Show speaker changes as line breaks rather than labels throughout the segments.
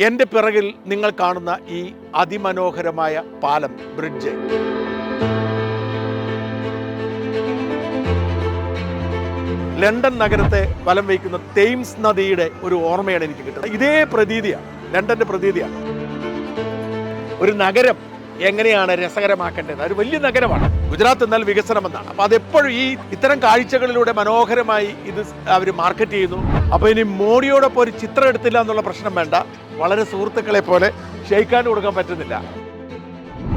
എന്റെ പിറകിൽ നിങ്ങൾ കാണുന്ന ഈ അതിമനോഹരമായ പാലം ബ്രിഡ്ജ്. ലണ്ടൻ നഗരത്തെ വലം വയ്ക്കുന്ന തെയിംസ് നദിയുടെ ഒരു ഓർമ്മയാണ് എനിക്ക് കിട്ടുന്നത്. ഇതേ പ്രതീതിയാണ് ലണ്ടന്റെ പ്രതീതിയാണ്. ഒരു നഗരം എങ്ങനെയാണ് രസകരമാക്കേണ്ടത്? ഒരു വലിയ നഗരമാണ്. ഗുജറാത്ത് എന്നാൽ വികസനമെന്നാണ്. അപ്പോൾ അപ്പൊ അതെപ്പോഴും ഈ ഇത്തരം കാഴ്ചകളിലൂടെ മനോഹരമായി ഇത് അവർ മാർക്കറ്റ് ചെയ്യുന്നു. അപ്പോൾ ഇനി മോഡിയോടൊപ്പം ഒരു ചിത്രം എടുത്തില്ല എന്നുള്ള പ്രശ്നം വേണ്ട. വളരെ സുഹൃത്തുക്കളെ പോലെ ഷെയ്ക്കാൻ കൊടുക്കാൻ പറ്റുന്നില്ല.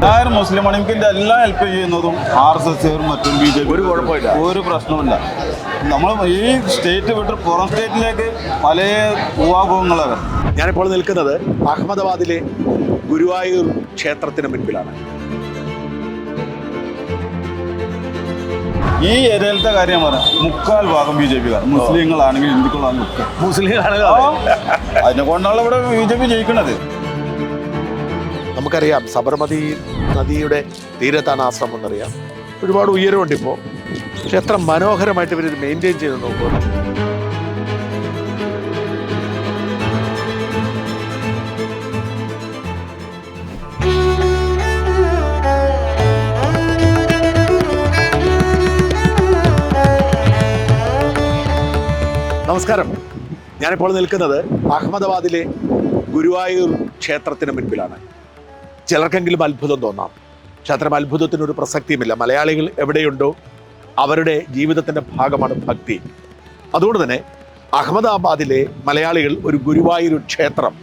ഞായർ മുസ്ലിം മണിക്കിന്റെ എല്ലാം ഹെൽപ്പ് ചെയ്യുന്നതും ആർ എസ് എസ് മറ്റും ബി ജെ പി
ഒരു കുഴപ്പമില്ല.
ഒരു പ്രശ്നമില്ല നമ്മൾ ഈ സ്റ്റേറ്റ് വിട്ട് പുറം സ്റ്റേറ്റിലേക്ക് പല ഊഹാഭോഗങ്ങളാണ്
ഞാനിപ്പോൾ നിൽക്കുന്നത് അഹമ്മദാബാദിലെ ഗുരുവായൂർ ക്ഷേത്രത്തിന് മുൻപിലാണ്
ഈ ഏരിയയിലത്തെ കാര്യം പറയാം. മുക്കാൽ ഭാഗം ബി ജെ പിക്കാർ മുസ്ലിങ്ങളാണെങ്കിൽ ഹിന്ദുക്കളാണെങ്കിൽ ഒക്കെ.
മുസ്ലിങ്ങളാണ്
അതിനെ കൊണ്ടാണ് ഇവിടെ ബി ജെ പി ജയിക്കുന്നത്
നമുക്കറിയാം സബർമതി നദിയുടെ തീരത്താണ് ആശ്രമം എന്നറിയാം. ഒരുപാട് ഉയരമുണ്ട് ഇപ്പോൾ ക്ഷേത്രം എത്ര മനോഹരമായിട്ട് ഇവർ മെയിന്റെയിൻ ചെയ്ത് നോക്കുക നമസ്കാരം. ഞാനിപ്പോൾ നിൽക്കുന്നത് അഹമ്മദാബാദിലെ ഗുരുവായൂർ ക്ഷേത്രത്തിന് മുൻപിലാണ്. ചിലർക്കെങ്കിലും അത്ഭുതം തോന്നാം. ക്ഷേത്രം അത്ഭുതത്തിനൊരു പ്രസക്തിയുമില്ല. മലയാളികൾ എവിടെയുണ്ടോ അവരുടെ ജീവിതത്തിന്റെ ഭാഗമാണ് ഭക്തി. അതുകൊണ്ട് തന്നെ അഹമ്മദാബാദിലെ മലയാളികൾ ഒരു ഗുരുവായൂർ ക്ഷേത്രം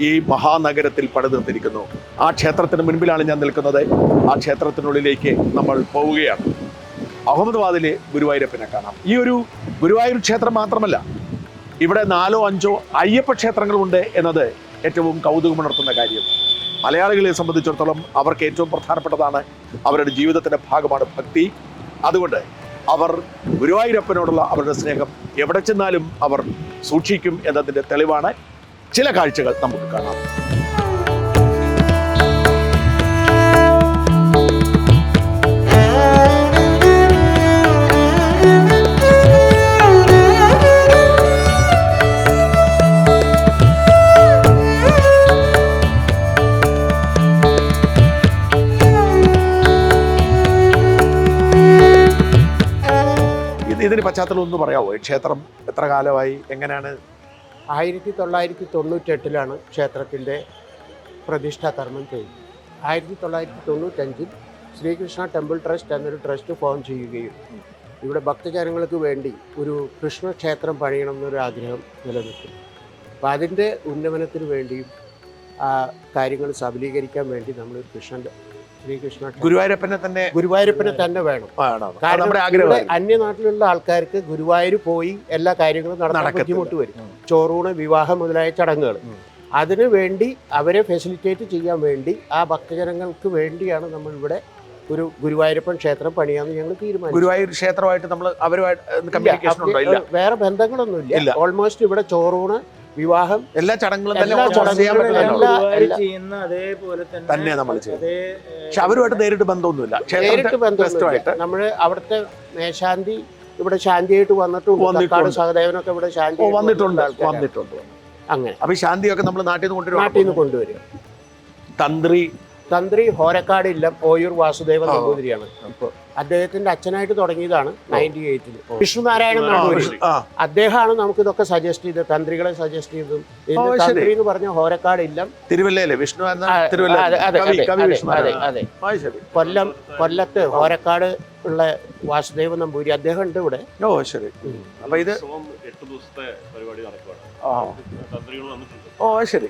ഈ മഹാനഗരത്തിൽ പണിതീർത്തിരിക്കുന്നു. ആ ക്ഷേത്രത്തിന് മുൻപിലാണ് ഞാൻ നിൽക്കുന്നത്. ആ ക്ഷേത്രത്തിനുള്ളിലേക്ക് നമ്മൾ പോവുകയാണ്. അഹമ്മദാബാദിലെ ഗുരുവായൂരപ്പനെ കാണാം. ഈ ഒരു ഗുരുവായൂർ ക്ഷേത്രം മാത്രമല്ല ഇവിടെ നാലോ അഞ്ചോ അയ്യപ്പ ക്ഷേത്രങ്ങളുണ്ട് എന്നത് ഏറ്റവും കൗതുകമുണർത്തുന്ന കാര്യം. മലയാളികളെ സംബന്ധിച്ചിടത്തോളം അവർക്ക് ഏറ്റവും പ്രധാനപ്പെട്ടതാണ് അവരുടെ ജീവിതത്തിന്റെ ഭാഗമാണ് ഭക്തി. അതുകൊണ്ട് അവർ ഗുരുവായൂരപ്പനോടുള്ള അവരുടെ സ്നേഹം എവിടെ ചെന്നാലും അവർ സൂക്ഷിക്കും എന്നതിന്റെ തെളിവാണ്. ചില കാഴ്ചകൾ നമുക്ക് കാണാം. ഇതിന് പശ്ചാത്തലം ഒന്ന് പറയാമോ ക്ഷേത്രം എത്ര കാലമായി? എങ്ങനെയാണ്?
ആയിരത്തി തൊള്ളായിരത്തി തൊണ്ണൂറ്റെട്ടിലാണ് ക്ഷേത്രത്തിന്റെ പ്രതിഷ്ഠാ കർമ്മം ചെയ്തത് ആയിരത്തി തൊള്ളായിരത്തി തൊണ്ണൂറ്റഞ്ചിൽ ശ്രീകൃഷ്ണ ടെമ്പിൾ ട്രസ്റ്റ് എന്നൊരു ട്രസ്റ്റ് ഫോം ചെയ്യുകയും ഇവിടെ ഭക്തജനങ്ങൾക്ക് വേണ്ടി ഒരു കൃഷ്ണക്ഷേത്രം പണിയണം എന്നൊരു ആഗ്രഹം നിലനിൽക്കുന്നു. അപ്പോൾ അതിന്റെ ഉന്നമനത്തിന് വേണ്ടിയും കാര്യങ്ങൾ സബലീകരിക്കാൻ വേണ്ടി നമ്മൾ കൃഷ്ണന്റെ ശ്രീകൃഷ്ണ
ഗുരുവായൂരപ്പനെ തന്നെ
ഗുരുവായൂരപ്പനെ തന്നെ വേണം. കാരണം
നമ്മുടെ ആഗ്രഹം
അന്യനാട്ടിലുള്ള ആൾക്കാർക്ക് ഗുരുവായൂർ പോയി എല്ലാ കാര്യങ്ങളും
നടക്കത്തില്ല.
ബുദ്ധിമുട്ട് വരും. ചോറൂണ് വിവാഹം മുതലായ ചടങ്ങുകൾ. അതിനു വേണ്ടി അവരെ ഫെസിലിറ്റേറ്റ് ചെയ്യാൻ വേണ്ടി ആ ഭക്തജനങ്ങൾക്ക് വേണ്ടിയാണ് നമ്മൾ ഇവിടെ ഒരു ഗുരുവായൂരപ്പൻ ക്ഷേത്രം പണിയാന്ന് ഞങ്ങൾ തീരുമാനിച്ചു
ഗുരുവായൂർ ക്ഷേത്രമായിട്ട് നമ്മൾ അവരുമായിട്ട്
വേറെ ബന്ധങ്ങളൊന്നുമില്ല.
ഇല്ല.
ഓൾമോസ്റ്റ് ഇവിടെ ചോറൂണ് വിവാഹം
എല്ലാ ചടങ്ങുകളും തന്നെ ചെയ്യാൻ
പറ്റില്ല
പറ്റുന്നുണ്ടോ?
എല്ലാ-
ചെയ്യുന്ന അതേപോലെ തന്നെ
തന്നെ നമ്മൾ
ചെയ്യും.
പക്ഷെ അവരുമായിട്ട് നേരിട്ട് ബന്ധമൊന്നുമില്ല.
നേരിട്ട് ബന്ധമായിട്ട് നമ്മൾ അവിടുത്തെ മേശാന്തി ഇവിടെ ശാന്തിയായിട്ട് വന്നിട്ടുണ്ട്. സഹദേവനൊക്കെ ഇവിടെ ശാന്തി
വന്നിട്ടുണ്ട് വന്നിട്ടുണ്ട്
അങ്ങനെ.
അപ്പൊ ശാന്തിയൊക്കെ നമ്മൾ നാട്ടിൽ നിന്ന് കൊണ്ടുവരും
നാട്ടിൽ നിന്ന്
കൊണ്ടുവരും. തന്ത്രി
തന്ത്രി ഹോരക്കാട് ഇല്ലം ഓയൂർ വാസുദേവൻ. നമ്പൂതിരിയാണ്. ഇപ്പോൾ അദ്ദേഹത്തിന്റെ അച്ഛനായിട്ട് തുടങ്ങിയതാണ് നയന്റി എയ്റ്റിൽ വിഷ്ണുനാരായണൻ
ആ,
അദ്ദേഹമാണ് നമുക്ക് ഇതൊക്കെ സജസ്റ്റ് ചെയ്തത് തന്ത്രികളെ സജസ്റ്റ് ചെയ്തതും തന്ത്രി എന്ന് പറഞ്ഞ ഹോരക്കാട് ഇല്ലം.
തിരുവല്ലയിലെ വിഷ്ണു
അതെ, കൊല്ലം കൊല്ലത്ത് ഹോരക്കാട് ഉള്ള വാസുദേവ നമ്പൂരി അദ്ദേഹം ഉണ്ട് ഇവിടെ.
ഓ ശരി. അപ്പൊ ഇത്
എട്ട് ദിവസത്തെ പരിപാടി നടക്കുകയാണ്
ആ,
തന്ത്രികൾ വന്നിട്ടുണ്ട്.
ഓ ശരി.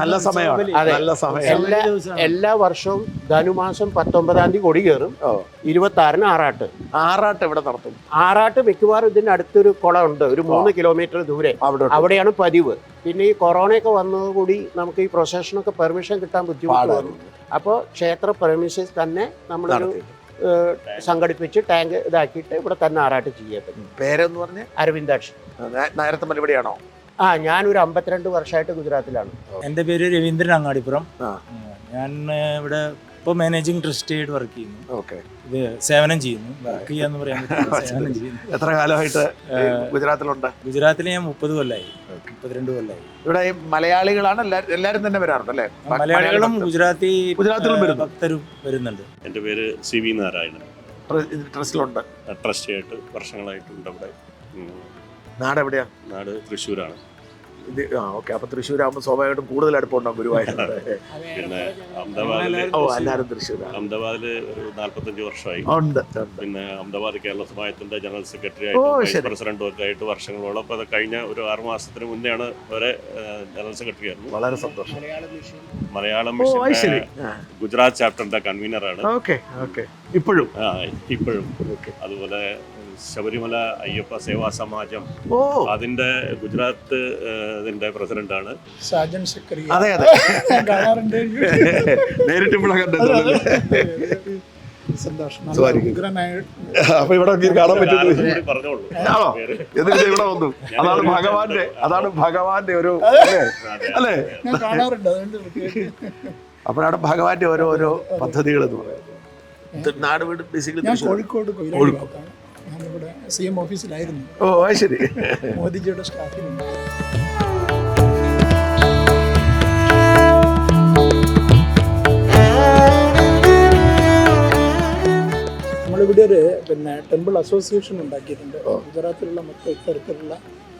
നല്ല സമയമാണ്. നല്ല സമയം
എല്ലാ എല്ലാ വർഷവും ധനുമാസം പത്തൊമ്പതാം തീയതി കൊടി കയറും. ഇരുപത്തി ആറിന് ആറാട്ട്.
ആറാട്ട് ഇവിടെ നടത്തും?
ആറാട്ട് മിക്കവാറും ഇതിന്റെ അടുത്തൊരു കുളം ഉണ്ട്. ഒരു മൂന്ന് കിലോമീറ്റർ ദൂരെ. അവിടെയാണ് പതിവ്. പിന്നെ ഈ കൊറോണയൊക്കെ വന്നതുകൂടി നമുക്ക് ഈ പ്രൊസഷനൊക്കെ പെർമിഷൻ കിട്ടാൻ
ബുദ്ധിമുട്ടാണ്.
വന്നു. അപ്പോൾ ക്ഷേത്ര പെർമിഷൻസ് തന്നെ നമ്മൾ. സംഘടിപ്പിച്ച് ടാങ്ക് ഇതാക്കിയിട്ട് ഇവിടെ തന്നെ ആറാട്ട് ചെയ്യാൻ പറ്റും
പേരെന്ന് പറഞ്ഞ്?
അരവിന്ദാക്ഷ്.
നേരത്തെ മലപടിയാണോ
ആ ഞാൻ ഞാനൊരു അമ്പത്തിരണ്ട് വർഷമായിട്ട് ഗുജറാത്തിലാണ്.
എന്റെ പേര് രവീന്ദ്രൻ അങ്ങാടിപ്പുറം. ഞാൻ ഇവിടെ ഇപ്പോൾ മാനേജിങ് ട്രസ്റ്റിയായിട്ട് വർക്ക് ചെയ്യുന്നു.
ഓക്കെ.
ഇത് സേവനം ചെയ്യുന്നു. വർക്ക് ചെയ്യാന്ന് പറയാൻ സേവനം ചെയ്യുന്നു.
എത്ര കാലമായിട്ട് ഗുജറാത്തിലുണ്ട്?
ഗുജറാത്തിൽ ഞാൻ മുപ്പത് കൊല്ലമായി മുപ്പത്തിരണ്ട് കൊല്ലമായി
ഇവിടെ മലയാളികളാണ് എല്ലാരും എല്ലാരും തന്നെ വരാറുണ്ട് അല്ലേ?
മലയാളികളും ഗുജറാത്തി
ഗുജറാത്തിലും.
ഭക്തരും വരുന്നുണ്ട്.
എന്റെ പേര് സി വി നാരായണൻ.
ട്രസ്റ്റിലുണ്ട്.
ട്രസ്റ്റ് ആയിട്ട് വർഷങ്ങളായിട്ടുണ്ട് അവിടെ.
നാട് എവിടെയാ?
നാട് തൃശ്ശൂരാണ്.
ഇത് ആ ഓക്കെ. അപ്പൊ തൃശ്ശൂരാകുമ്പോൾ സ്വാഭാവികമായിട്ടും കൂടുതൽ അടുപ്പമുണ്ടാവും ഗുരുവായൂർ
പിന്നെ അഹമ്മദാബാദിലെ
ഓ എല്ലാവരും തൃശ്ശൂരാണ്.
അഹമ്മദാബാദിൽ ഒരു നാല്പത്തഞ്ച് വർഷമായി.
ഉണ്ട് ഉണ്ട്.
പിന്നെ അഹമ്മദാബാദ് കേരള സമാജത്തിന്റെ ജനറൽ സെക്രട്ടറി
ഓ,
ആയിട്ടും
ശരി.
പ്രസിഡന്റും ഒക്കെ ആയിട്ട് വർഷങ്ങളോളം. അപ്പൊ അത് കഴിഞ്ഞ ഒരു ആറ് മാസത്തിന് മുന്നെയാണ് വരെ ജനറൽ സെക്രട്ടറി ആയിരുന്നു.
വളരെ സന്തോഷം.
മലയാളം
ഓ അത് ശരി.
മിഷന്റെ ഗുജറാത്ത് ചാപ്റ്ററിന്റെ കൺവീനറാണ്
ഓക്കെ ഓക്കെ. ഇപ്പോഴും?
ആ, ഇപ്പോഴും.
ഓക്കെ.
അതുപോലെ ശബരിമല അയ്യപ്പ സേവാ സമാജം.
ഓ.
അതിന്റെ ഗുജറാത്ത് ഇതിന്റെ പ്രസിഡന്റാണ്.
സാജൻ സക്കറി
അതെ അതെ.
കാണാറുണ്ട്.
നേരിട്ട് ഇവിടെ
സന്തോഷം.
അപ്പൊ കാണാൻ ആണോ. എന്നിട്ട് ഇവിടെ വന്നു. അതാണ് ഭഗവാന്റെ അതാണ് ഭഗവാന്റെ ഒരു അല്ലേ?
കാണാറുണ്ട്
അപ്പോഴാണ് ഭഗവാന്റെ ഓരോ ഓരോ പദ്ധതികൾ എന്ന് പറയുന്നത്. നാട് വീട് ബേസിക്കലി
ഞാൻ കോഴിക്കോട്
കോഴിക്കോട്.
ഞാനിവിടെ സി എം ഓഫീസിലായിരുന്നു.
ഓ ശരി
മോദിജിയുടെ സ്റ്റാഫിലുണ്ട് നമ്മളിവിടെ ഒരു പിന്നെ ടെമ്പിൾ അസോസിയേഷൻ ഉണ്ടാക്കിയിട്ടുണ്ട്. ഗുജറാത്തിലുള്ള മൊത്തം ഇത്തരത്തിലുള്ള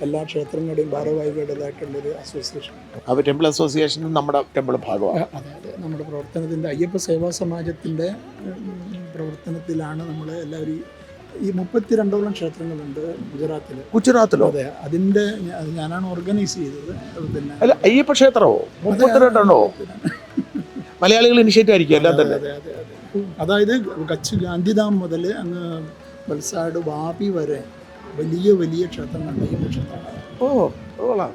എല്ലാ ക്ഷേത്രങ്ങളുടെയും ഭാരവാഹികളുടേതായിട്ടുള്ളൊരു അസോസിയേഷൻ.
അപ്പൊ ടെമ്പിൾ അസോസിയേഷൻ നമ്മുടെ ടെമ്പിൾ ഭാഗമാണ്.
അതെ അതെ. നമ്മുടെ പ്രവർത്തനത്തിന്റെ അയ്യപ്പ സേവാ സമാജത്തിന്റെ പ്രവർത്തനത്തിലാണ് നമ്മൾ എല്ലാവരും ഈ- മുപ്പത്തിരണ്ടോളം ക്ഷേത്രങ്ങളുണ്ട് ഗുജറാത്തിൽ
ഗുജറാത്തിലോ?
അതെ അതിന്റെ ഞാനാണ് ഓർഗനൈസ് ചെയ്തത്. പിന്നെ
അല്ല അയ്യപ്പ ക്ഷേത്രമോ? മുപ്പത്തിരണ്ടെണ്ണോ? മലയാളികൾ ഇനിഷ്യേറ്റീവ് ആയിരിക്കും എല്ലാം തന്നെ.
അതെ അതെ അതെ. അതായത് കച്ച് ഗാന്ധിധാം മുതൽ അങ്ങ് വത്സാട് വാപി വരെ വലിയ വലിയ ക്ഷേത്രങ്ങളുണ്ട് അയ്യപ്പ ക്ഷേത്രങ്ങൾ
ഓ കൊള്ളാം.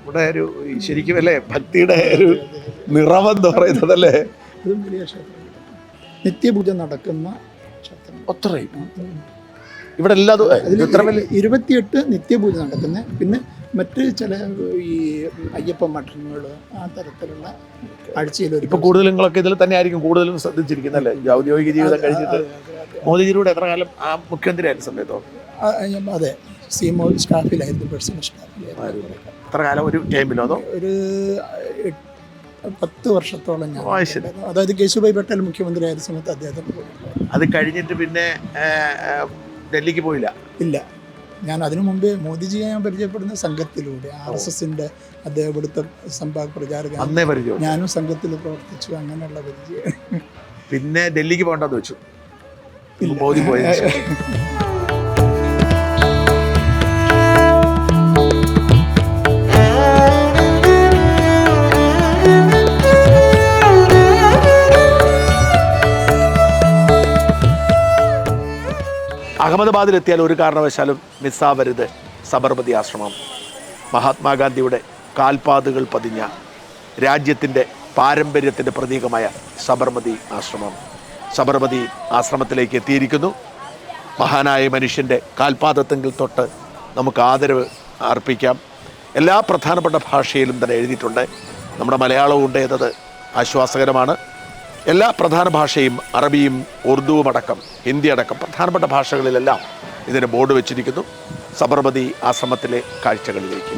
ഇവിടെ ഒരു ശരിക്കും അല്ലേ ഭക്തിയുടെ ഒരു നിറമെന്ന് പറയുന്നത് അല്ലേ
ഇതും വലിയ ക്ഷേത്രങ്ങൾ നിത്യപൂജ നടക്കുന്ന ക്ഷേത്രം
അത്രയും. ഇവിടെ എല്ലാ ഇത്ര വലിയ
ഇരുപത്തിയെട്ട് നിത്യപൂജ നടക്കുന്നത് പിന്നെ മറ്റ് ചില ഈ അയ്യപ്പ മഠങ്ങൾ ആ തരത്തിലുള്ള ആഴ്ചയിൽ
ഇപ്പൊ കൂടുതൽ നിങ്ങളൊക്കെ ഇതിൽ തന്നെ ആയിരിക്കും കൂടുതലും ശ്രദ്ധിച്ചിരിക്കുന്നല്ലേ ഔദ്യോഗിക ജീവിതം കഴിഞ്ഞിട്ട് മോദിജിയിലൂടെ എത്ര കാലം ആ മുഖ്യമന്ത്രി ആയിരുന്ന സമയത്തോ
അതെ. സി എം ഒ സ്റ്റാഫിലായിരുന്നു പേഴ്സണൽ സ്റ്റാഫിലായിരുന്നു.
എത്ര കാലം ഒരു ടൈമിലോ അതോ?
ഒരു പത്ത് വർഷത്തോളം ഞാൻ. അതായത് കേശുഭായ് പട്ടേൽ മുഖ്യമന്ത്രി ആയിരുന്ന സമയത്ത് അദ്ദേഹത്തിന്
അത് കഴിഞ്ഞിട്ട് പിന്നെ ഡൽഹിക്ക് പോയില്ല?
ഇല്ല. ഞാൻ അതിനു മുമ്പേ മോദിജിയെ ഞാൻ പരിചയപ്പെടുന്ന സംഘത്തിലൂടെ ആർ എസ് എസിന്റെ അദ്ദേഹം ഇവിടുത്തെ സംഭാഗ പ്രചാരക
അന്നേ പരിചയം.
ഞാനും സംഘത്തിൽ പ്രവർത്തിച്ചു. അങ്ങനെയുള്ള പരിചയം.
പിന്നെ ഡൽഹിക്ക് പോകണ്ടെന്ന് വെച്ചു. മോദി പോയതിന് അഹമ്മദാബാദിലെത്തിയാൽ ഒരു കാരണവശാലും മിസ്സാവരുത് സബർമതി ആശ്രമം. മഹാത്മാഗാന്ധിയുടെ കാൽപാതുകൾ പതിഞ്ഞ രാജ്യത്തിന്റെ പാരമ്പര്യത്തിന്റെ പ്രതീകമായ സബർമതി ആശ്രമം. സബർമതി ആശ്രമത്തിലേക്ക് എത്തിയിരിക്കുന്നു. മഹാനായ മനുഷ്യന്റെ കാൽപാദത്തെങ്കിൽ തൊട്ട് നമുക്ക് ആദരവ് അർപ്പിക്കാം. എല്ലാ പ്രധാനപ്പെട്ട ഭാഷയിലും തന്നെ എഴുതിയിട്ടുണ്ട്. നമ്മുടെ മലയാളവും ഉണ്ട് എന്നത് ആശ്വാസകരമാണ്. എല്ലാ പ്രധാന ഭാഷയും അറബിയും ഉറുദുവും അടക്കം ഹിന്ദി അടക്കം പ്രധാനപ്പെട്ട ഭാഷകളിലെല്ലാം ഇതിന് ബോർഡ് വെച്ചിരിക്കുന്നു. സബർമതി ആശ്രമത്തിലെ കാഴ്ചകളിലേക്ക്.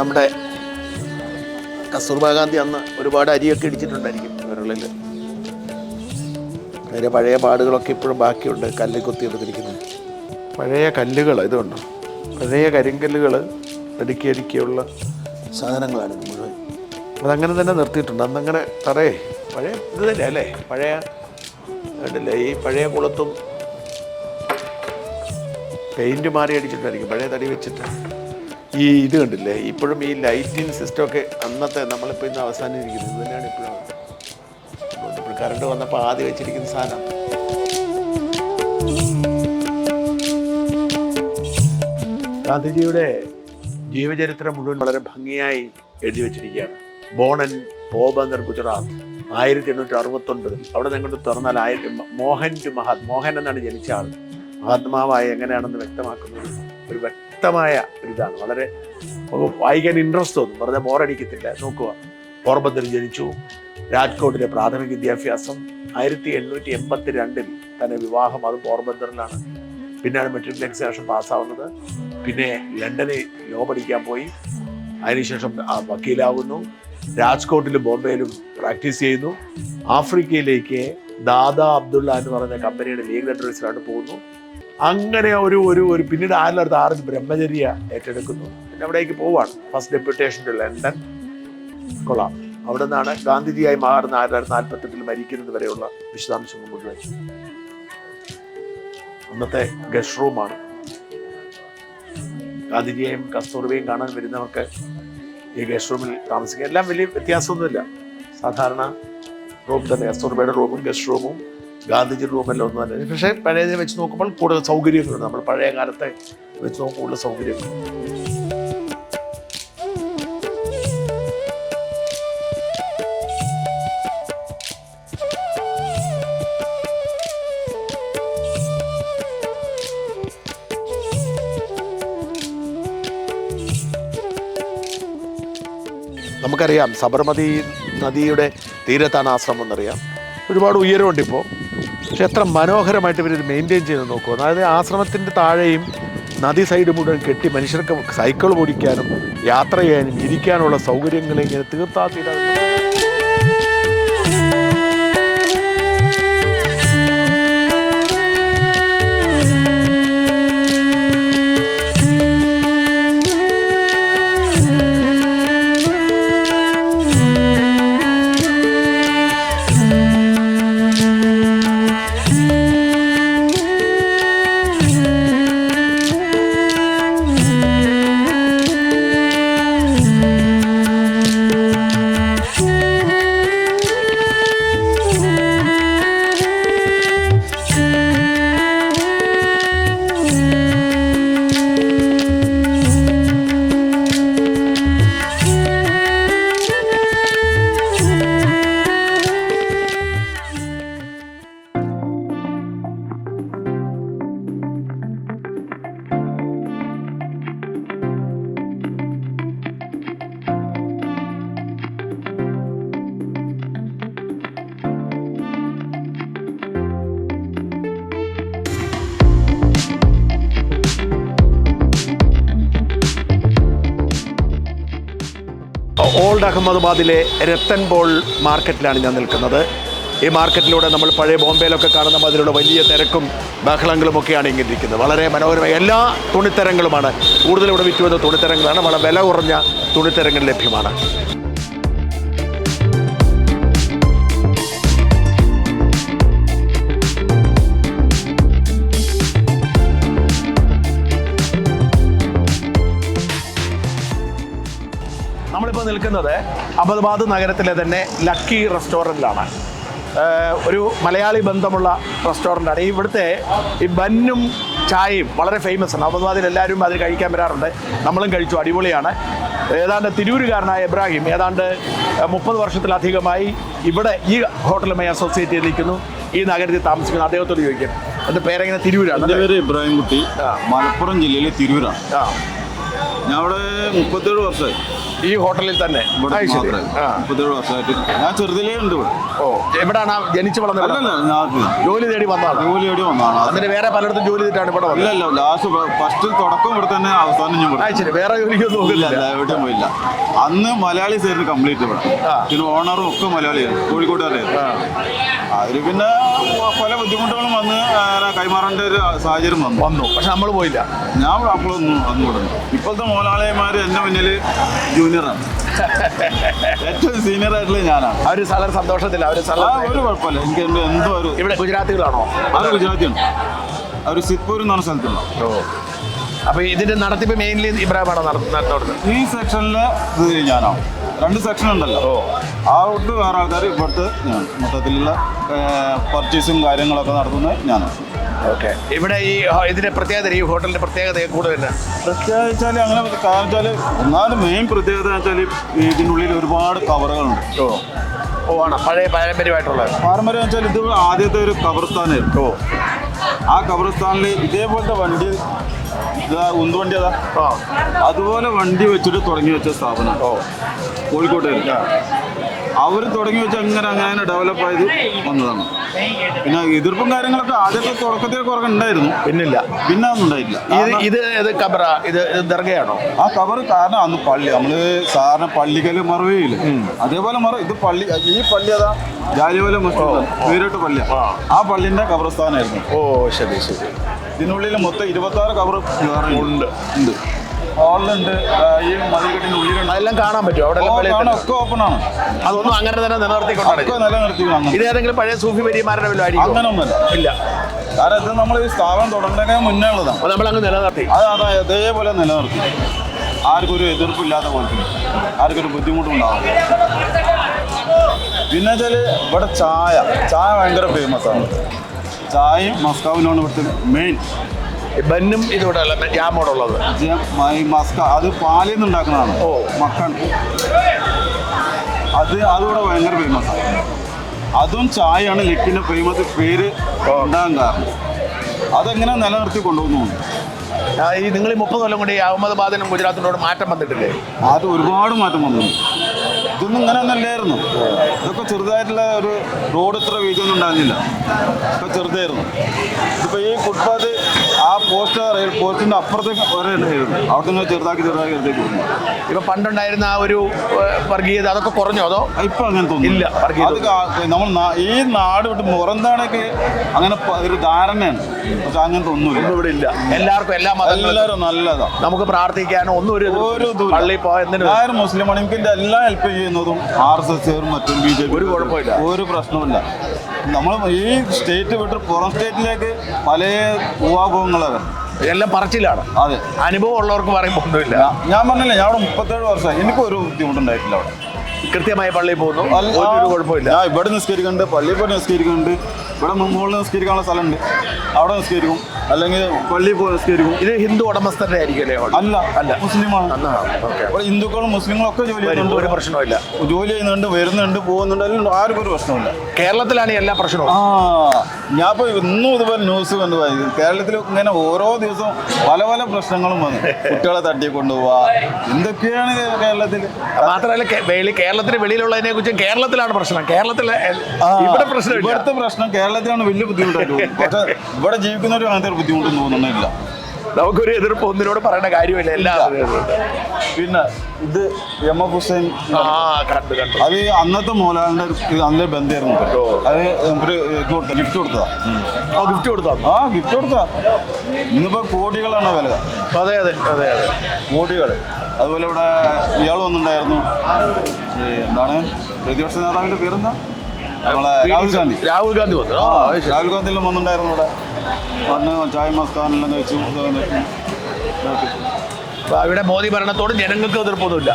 നമ്മുടെ കസ്തൂർബാ ഗാന്ധി അന്ന് ഒരുപാട് അരിയൊക്കെ ഇടിച്ചിട്ടുണ്ടായിരിക്കും വിരളിൽ അതിന്റെ പഴയ പാടുകളൊക്കെ ഇപ്പോഴും ബാക്കിയുണ്ട് കല്ല് കൊത്തിയെടുത്തിരിക്കുന്നത്. പഴയ കല്ലുകൾ ഇതുണ്ട്? പഴയ കരിങ്കല്ലുകൾ അടുക്കി അടുക്കിയുള്ള സാധനങ്ങളാണ് മുഴുവൻ. അതങ്ങനെ തന്നെ നിർത്തിയിട്ടുണ്ട്. അന്നങ്ങനെ തറേ പഴയ ഇത് തന്നെ അല്ലേ? പഴയ കണ്ടില്ലേ? ഈ പഴയ കുളത്തും പെയിന്റ് മാറി അടിച്ചിട്ടായിരിക്കും പഴയ തടി വെച്ചിട്ട്. ഈ ഇത് കണ്ടില്ലേ? ഇപ്പോഴും ഈ ലൈറ്റിംഗ് സിസ്റ്റം ഒക്കെ അന്നത്തെ നമ്മളിപ്പോൾ ഇന്ന് അവസാനിച്ചിരിക്കുന്നത് ഇത് തന്നെയാണ് ഇപ്പോഴും. ഇപ്പോൾ കറണ്ട് വന്നപ്പോൾ ആദ്യം വെച്ചിരിക്കുന്ന സാധനം. ഗാന്ധിജിയുടെ ജീവചരിത്രം മുഴുവൻ വളരെ ഭംഗിയായി എഴുതി വെച്ചിരിക്കുകയാണ്. ബോണൻ പോബന്ദർ ഗുജറാത്ത് ആയിരത്തി എണ്ണൂറ്റി അറുപത്തൊൻപതിൽ അവിടെ നിങ്ങൾ തുറന്നാൽ ആയിരത്തി മോഹൻ ടു മഹാത് മോഹൻ എന്നാണ് ജനിച്ച ആൾ. മഹാത്മാവായി എങ്ങനെയാണെന്ന് വ്യക്തമാക്കുന്നത്? ഒരു ഒരു ഇതാണ്. വളരെ വായിക്കാൻ ഇൻട്രസ്റ്റ് തോന്നും. വെറുതെ ബോറടിക്കത്തില്ല നോക്കുക. പോർബന്ദറിൽ ജനിച്ചു. രാജ്കോട്ടിലെ പ്രാഥമിക വിദ്യാഭ്യാസം ആയിരത്തി എണ്ണൂറ്റി എൺപത്തി രണ്ടിൽ തന്നെ വിവാഹം അത് പോർബന്തറിലാണ് പിന്നെയാണ് മെട്രിക് ശേഷം പാസ്സാവുന്നത്. പിന്നെ ലണ്ടനിൽ ലോ പഠിക്കാൻ പോയി. അതിനുശേഷം വക്കീലാകുന്നു രാജ്കോട്ടിലും ബോംബെയിലും പ്രാക്ടീസ് ചെയ്യുന്നു. ആഫ്രിക്കയിലേക്ക് ദാദാ അബ്ദുള്ള എന്ന് പറയുന്ന കമ്പനിയുടെ ലീഗൽ അഡ്വൈസറായിട്ട് പോകുന്നു. അങ്ങനെ ഒരു ഒരു ഒരു പിന്നീട് ആരിലടുത്ത് ആറിൽ ബ്രഹ്മചര്യ ഏറ്റെടുക്കുന്നു. പിന്നെ അവിടേക്ക് പോവാണ്. ഫസ്റ്റ് ഡെപ്യൂട്ടേഷൻ ടു ലണ്ടൻ കൊള്ളാം. അവിടെ നിന്നാണ് ഗാന്ധിജിയായി മാറുന്ന ആയിരത്തി നാൽപ്പത്തെട്ടിൽ മരിക്കുന്നത് വരെയുള്ള വിശദാംശങ്ങൾ മുഴുവൻ അന്നത്തെ ഗസ്റ്റ് റൂമാണ് ഗാന്ധിജിയെയും കസ്തൂർബയും കാണാൻ വരുന്നവർക്ക് ഈ ഗസ്റ്റ് റൂമിൽ താമസിക്കുക എല്ലാം വലിയ വ്യത്യാസമൊന്നുമില്ല. സാധാരണ റൂം തന്നെ. കസ്തൂർബയുടെ റൂമും ഗസ്റ്റ് റൂമും ഗാന്ധിജി റൂമല്ല ഒന്നും തന്നെ പക്ഷേ പഴയതിനെ വെച്ച് നോക്കുമ്പോൾ കൂടുതൽ സൗകര്യങ്ങളുണ്ട്. നമ്മൾ പഴയ കാലത്തെ വെച്ച് നോക്കുമ്പോൾ കൂടുതൽ നമുക്കറിയാം സബർമതി നദിയുടെ തീരത്താണ് ആശ്രമം എന്നറിയാം. ഒരുപാട് ഉയരമുണ്ട് ഇപ്പോൾ. പക്ഷെ എത്ര മനോഹരമായിട്ട് ഇവരിത് മെയിന്റെയിൻ ചെയ്ത് നോക്കുക അതായത് ആശ്രമത്തിന്റെ താഴെയും നദി സൈഡ് മുഴുവൻ കെട്ടി മനുഷ്യർക്ക് സൈക്കിൾ ഓടിക്കാനും യാത്ര ചെയ്യാനും ഇരിക്കാനുള്ള സൗകര്യങ്ങൾ ഇങ്ങനെ ഓൾഡ് അഹമ്മദാബാദിലെ രത്തൻ ബോൾ മാർക്കറ്റിലാണ് ഞാൻ നിൽക്കുന്നത്. ഈ മാർക്കറ്റിലൂടെ നമ്മൾ പഴയ ബോംബെയിലൊക്കെ കാണുന്ന മാതിരിയുള്ള വലിയ തിരക്കും ബഹളങ്ങളും ഒക്കെയാണ് ഇങ്ങനിരിക്കുന്നത് വളരെ മനോഹരമായ എല്ലാ തുണിത്തരങ്ങളുമാണ്. കൂടുതൽ ഇവിടെ വിറ്റുവന്ന തുണിത്തരങ്ങളാണ്. വളരെ വില കുറഞ്ഞ തുണിത്തരങ്ങൾ ലഭ്യമാണ്. നമ്മളിപ്പോൾ നിൽക്കുന്നത് അഹമ്മദാബാദ് നഗരത്തിലെ തന്നെ ലക്കി റെസ്റ്റോറന്റിലാണ് ഒരു മലയാളി ബന്ധമുള്ള റെസ്റ്റോറന്റാണ് ഇവിടുത്തെ ഈ ബന്നും ചായയും വളരെ ഫേമസ് ആണ്. അഹമ്മദാബാദിൽ എല്ലാവരും അത് കഴിക്കാൻ വരാറുണ്ട്. നമ്മളും കഴിച്ചു. അടിപൊളിയാണ്. ഏതാണ്ട് തിരൂരുകാരനായ ഇബ്രാഹിം ഏതാണ്ട് മുപ്പത് വർഷത്തിലധികമായി ഇവിടെ ഈ ഹോട്ടലുമായി അസോസിയേറ്റ് ചെയ്തിരിക്കുന്നു. ഈ നഗരത്തിൽ താമസിക്കുന്നു. അദ്ദേഹത്തോട് ചോദിക്കും. എന്റെ പേരെങ്ങനെ? തിരൂരാണ്
എന്റെ പേര് ഇബ്രാഹിം കുട്ടി. മലപ്പുറം ജില്ലയിലെ തിരൂരാണ്.
ആ.
ഞാൻ അവിടെ മുപ്പത്തേഴ് വർഷമായി.
ഈ ഹോട്ടലിൽ തന്നെ.
ഞാൻ ചെറുതിലേ ഉണ്ട് ഇവിടെ.
ഓ എവിടാണ് ജനിച്ചു വളർന്നത്? ജോലി തേടി വന്നതാണ്.
ജോലി തേടി വന്നതാണ്. അത്
അതിന് വേറെ പലയിടത്തും ജോലി ചെയ്തിട്ടാണ് ഇവിടെ വന്നത്?
ഇല്ല ലാസ്റ്റ് ഫസ്റ്റ് തുടക്കം ഇവിടെ തന്നെ അവസാനം ഞാൻ
ശരി വേറെ ജോലിക്കൊന്നും നോക്കില്ല
എവിടെയും പോയില്ല. അന്ന് മലയാളീസ് ആയിരുന്നു കംപ്ലീറ്റ് ഇവിടെ. പിന്നെ ഓണറും ഒക്കെ മലയാളിയായിരുന്നു കോഴിക്കോട്ടുകാരായിരുന്നു. അതിൽ പിന്നെ പല ബുദ്ധിമുട്ടുകളും വന്ന് കൈമാറേണ്ട ഒരു സാഹചര്യം വന്നു.
വന്നു പക്ഷെ നമ്മൾ പോയില്ല.
ഞാൻ അപ്പോഴൊന്നും അന്ന് കൊടുക്കുന്നു ഇപ്പോഴത്തെ മോലാളിയന്മാർ എന്റെ മുന്നിൽ ജൂനിയറാണ് ഏറ്റവും സീനിയർ ആയിട്ടുള്ള ഞാനാണ്.
അവർ വളരെ സന്തോഷത്തില്ല അവർ
ആ ഒരു കുഴപ്പമില്ല. എനിക്ക് എന്റെ എന്തോ ഒരു
ഇവിടെ ഗുജറാത്തികളാണോ?
അത് ഗുജറാത്തിയാണ്. അവർ സിദ്പൂർ എന്ന് പറഞ്ഞ സ്ഥലത്തുണ്ട്.
അപ്പൊ ഇതിന്റെ നടത്തിപ്പ് മെയിൻലി ഇബ്രാഹിമാണ് നടത്തുന്നത്?
ഈ സെക്ഷനിലെ ഇത് ഞാനാണ്. രണ്ട് സെക്ഷൻ ഉണ്ടല്ലോ. ആ റൂട്ടിൽ വേറെ ആൾക്കാർ ഇവിടുത്തെ ഞാൻ മൊത്തത്തിലുള്ള പർച്ചേസും കാര്യങ്ങളൊക്കെ നടത്തുന്നത് ഞാൻ
ഓക്കെ ഇവിടെ ഈ ഇതിന്റെ പ്രത്യേകത ഈ ഹോട്ടലിന്റെ പ്രത്യേകത കൂടുതൽ
പ്രത്യേകത വെച്ചാൽ അങ്ങനെ കാരണം വെച്ചാൽ ഒന്നാമത് മെയിൻ പ്രത്യേകത വെച്ചാൽ ഇതിനുള്ളിൽ ഒരുപാട് കവറുകളുണ്ട്.
ഓ. ഓ ആണ്? പഴയ പാരമ്പര്യമായിട്ടുള്ള.
പാരമ്പര്യം വെച്ചാൽ ഇത് ആദ്യത്തെ ഒരു കബർസ്ഥാനായിരുന്നു.
ഓ.
ആ കബർസ്ഥാനിൽ ഇതേപോലത്തെ വണ്ടി ഇതാ ഉന്തുവണ്ടി അതാ അതുപോലെ വണ്ടി വെച്ചിട്ട് തുടങ്ങി വെച്ച സ്ഥാപനം
ഓ.
കോഴിക്കോട്ട് അവർ തുടങ്ങി വെച്ച് അങ്ങനെ അങ്ങനെ ഡെവലപ്പ് ആയത് വന്നതാണ്. പിന്നെ എതിർപ്പും കാര്യങ്ങളൊക്കെ ആദ്യത്തെ തുടക്കത്തിൽ കുറേ ഉണ്ടായിരുന്നു.
പിന്നില്ല.
പിന്നെ അതൊന്നും ഉണ്ടായില്ല
ഇത് ഇത് ഇത് കബറ? ഇത് ദർഗയാണോ?
ആ കബർ കാരണം അന്ന് പള്ളി നമ്മൾ സാറിന് പള്ളിക്കൽ മറവേയില്ല അതേപോലെ മറ ഇത് പള്ളി ഈ പള്ളി അതാ ജാലിയോല മുസ്ലിം പേരിട്ട് പള്ളി. ആ. പള്ളിന്റെ കബറസ്ഥാനായിരുന്നു
ഓ ശരി ശരി.
ഇതിനുള്ളിൽ മൊത്തം ഇരുപത്തി ആറ് കവർ ഉണ്ട്. ഉണ്ട്. ഹാളിലുണ്ട്. ഈ മതിൽക്കെട്ടിന്റെ ഉള്ളിലുണ്ട്
അതെല്ലാം കാണാൻ പറ്റും അവിടെ എല്ലാം വെളിയിൽ
കാണാം,
തന്നെ.
ഒക്കെ ഓപ്പൺ ആണ്.
അതൊന്നും അങ്ങനെ തന്നെ നിലനിർത്തിക്കൊണ്ടാണ്.
ഒക്കെ നിലനിർത്തി അങ്ങനെ
ഇത് ഏതെങ്കിലും പഴയ സൂഫി വരിമാരുടെ വല്ലതും ആയിരിക്കും
അങ്ങനൊന്നുമല്ല.
ഇല്ല.
കാരണം ഇത് നമ്മൾ ഈ സ്ഥാപനം തുടങ്ങുന്നതിന് മുന്നേ ഉള്ളതാണ്.
നമ്മൾ അങ്ങ് നിലനിർത്തി.
അത് അതാ അതേപോലെ നിലനിർത്തി. ആർക്കും ഒരു എതിർപ്പില്ലാത്ത പോലെ ആർക്കും ഒരു ബുദ്ധിമുട്ടുണ്ടാവും പിന്നെ വെച്ചാൽ ഇവിടെ ചായ. ചായ ഭയങ്കര ഫേമസ് ആണ്. ചായയും മസ്കാവിനാണ് ഇവിടുത്തെ മെയിൻ
ബന്നും ഇതുകൂടെ അല്ല ജാമോടെ ഉള്ളത്
മസ്ക അത് പാലിൽ നിന്നുണ്ടാക്കുന്നതാണ്.
ഓ.
മക്കൺ അത് അതിവിടെ ഭയങ്കര ഫേമസ് ആണ് അതും ചായയാണ് ലിക്കിന്റെ ഫേമസ് പേര് ഉണ്ടാകാൻ കാരണം. അതെങ്ങനെ നിലനിർത്തി കൊണ്ടുപോകുന്നു
ഈ നിങ്ങൾ ഈ മുപ്പത് കൊല്ലം കൊണ്ട് ഈ അഹമ്മദാബാദിനും ഗുജറാത്തിനോട് മാറ്റം വന്നിട്ടില്ലേ?
അത് ഒരുപാട് മാറ്റം വന്നു. ഇതൊന്നും ഇങ്ങനെ ഒന്നും അല്ലായിരുന്നു ഇതൊക്കെ ചെറുതായിട്ടുള്ള ഒരു റോഡ് ഇത്ര വീതിയൊന്നും ഉണ്ടായിരുന്നില്ല. ഇപ്പൊ ചെറുതായിരുന്നു. ഇപ്പൊ ഈ ഫുട്പാത്ത് ആ പോസ്റ്റ് റെയിൽ പോസ്റ്റിന്റെ അപ്പുറത്തേക്ക് ഒരേ ഉണ്ടായിരുന്നു അവിടെ നിന്ന് ചെറുതാക്കി ചെറുതാക്കി വന്നു
ഇപ്പൊ പണ്ടുണ്ടായിരുന്ന ആ ഒരു വർഗീയത അതൊക്കെ കുറഞ്ഞോ അതോ?
ഇപ്പൊ അങ്ങനെ തോന്നുന്നു.
ഇല്ല, വർഗീയത
അത് നമ്മൾ ഈ നാട് വിട്ട് പുറന്താണൊക്കെ അങ്ങനെ ഒരു ധാരണയാണ്. പക്ഷെ അങ്ങനെ
തോന്നുന്നു ഇവിടെ ഇല്ല. എല്ലാവർക്കും എല്ലാ മതങ്ങളും
എല്ലാവരും നല്ലതാ.
നമുക്ക് പ്രാർത്ഥിക്കാനോ ഒന്നും ഒരു
ഒരു.
പള്ളിയിൽ പോയെന്തിനും
മുസ്ലിം എനിക്ക് എല്ലാം ഹെൽപ്പ് ചെയ്യുന്നതും ആർ എസ് എസ് മറ്റും ബി ജെ പി
ഒരു കുഴപ്പമില്ല.
ഒരു പ്രശ്നമില്ല നമ്മൾ ഈ സ്റ്റേറ്റ് വിട്ട് പുറം സ്റ്റേറ്റിലേക്ക് പല ഊഹാഭോഗങ്ങളാണ്
എല്ലാം പറച്ചിലാണ്.
അതെ.
അനുഭവം ഉള്ളവർക്ക് പറയുമ്പോൾ ഒന്നുമില്ല.
ഞാൻ പറഞ്ഞില്ല ഞാൻ അവിടെ മുപ്പത്തേഴ് വർഷം എനിക്ക് ഒരു ബുദ്ധിമുട്ടുണ്ടായിട്ടില്ല അവിടെ.
കൃത്യമായി പള്ളിയിൽ പോകുന്നു. കുഴപ്പമില്ല.
ഇവിടെ നിസ്കരിക്കുന്നുണ്ട് പള്ളിയിൽ പോയി നിസ്കരിക്കുന്നുണ്ട്. ഇവിടെ മുകളിൽ നിസ്കരിക്കാനുള്ള സ്ഥലമുണ്ട്. അവിടെ നിസ്കരിക്കും. അല്ലെങ്കിൽ പള്ളി പോയി നിസ്കരിക്കും.
ഇത് ഹിന്ദു ഉടമസ്ഥരുടെ ആയിരിക്കും അല്ലേ
അല്ല
അല്ല.
മുസ്ലിമാണ്.
അപ്പോൾ.
ഇവിടെ ഹിന്ദുക്കളും മുസ്ലിങ്ങളും ഒക്കെ ജോലി ചെയ്യുന്നുണ്ട്.
ഒരു പ്രശ്നമില്ല
ജോലി ചെയ്യുന്നുണ്ട് വരുന്നുണ്ട് പോകുന്നുണ്ട്. അല്ലെങ്കിൽ ആർക്കും ഒരു പ്രശ്നമില്ല
കേരളത്തിലാണ് എല്ലാ പ്രശ്നവും.
ആ ഞാൻ ഇപ്പോൾ ഇന്നും ഇതുപോലെ ന്യൂസ് കണ്ടു. കേരളത്തിൽ ഇങ്ങനെ ഓരോ ദിവസവും പല പല പ്രശ്നങ്ങളും വന്നു. കുട്ടികളെ തട്ടി കൊണ്ടുപോവാ എന്തൊക്കെയാണ് കേരളത്തിൽ?
മാത്രമല്ല വെളി കേരളത്തിന് വെളിയിലുള്ളതിനെ കുറിച്ച് കേരളത്തിലാണ് പ്രശ്നം. കേരളത്തിലെ ഇവിടെ പ്രശ്നമില്ല.
ഇവിടുത്തെ പ്രശ്നം കേരളത്തിലാണ് വലിയ ബുദ്ധിമുട്ടായിട്ട്. പക്ഷെ ഇവിടെ ജീവിക്കുന്നവരും അങ്ങനത്തെ ഒരു ബുദ്ധിമുട്ടൊന്നും തോന്നുന്നില്ല.
നമുക്കൊരു എതിർപ്പ് ഒന്നിനോട് പറയേണ്ട കാര്യമില്ല എല്ലാ
പിന്നെ ഇത് എം എഫ് ഹുസൈൻ അത് അന്നത്തെ മോലാലിന്റെ അന്നേ അന്നത്തെ ബന്ധമായിരുന്നു. അത് ഒരു ഇത് കൊടുത്ത ഗിഫ്റ്റ് കൊടുത്തതാ.
ആ ഗിഫ്റ്റ് കൊടുത്ത
ആ ഗിഫ്റ്റ് കൊടുത്താ ഇന്നിപ്പോ കോടികളാണ് വില.
അതെ അതെ അതെ അതെ.
കോടികൾ അതുപോലെ ഇവിടെ ഇയാൾ വന്നിട്ടുണ്ടായിരുന്നു. എന്താണ്? പ്രതിപക്ഷ നേതാവിന്റെ പേരെന്താ? രാഹുൽ ഗാന്ധി.
രാഹുൽ ഗാന്ധി വന്നു.
രാഹുൽ ഗാന്ധിയിലും വന്നിട്ടുണ്ടായിരുന്നു ഇവിടെ. വന്ന് ചായ മസ്താനെല്ലാം കഴിച്ചു.
ഇവിടെ മോദി ഭരണത്തോട് ജനങ്ങൾക്ക് എതിർപ്പൊന്നുമില്ല.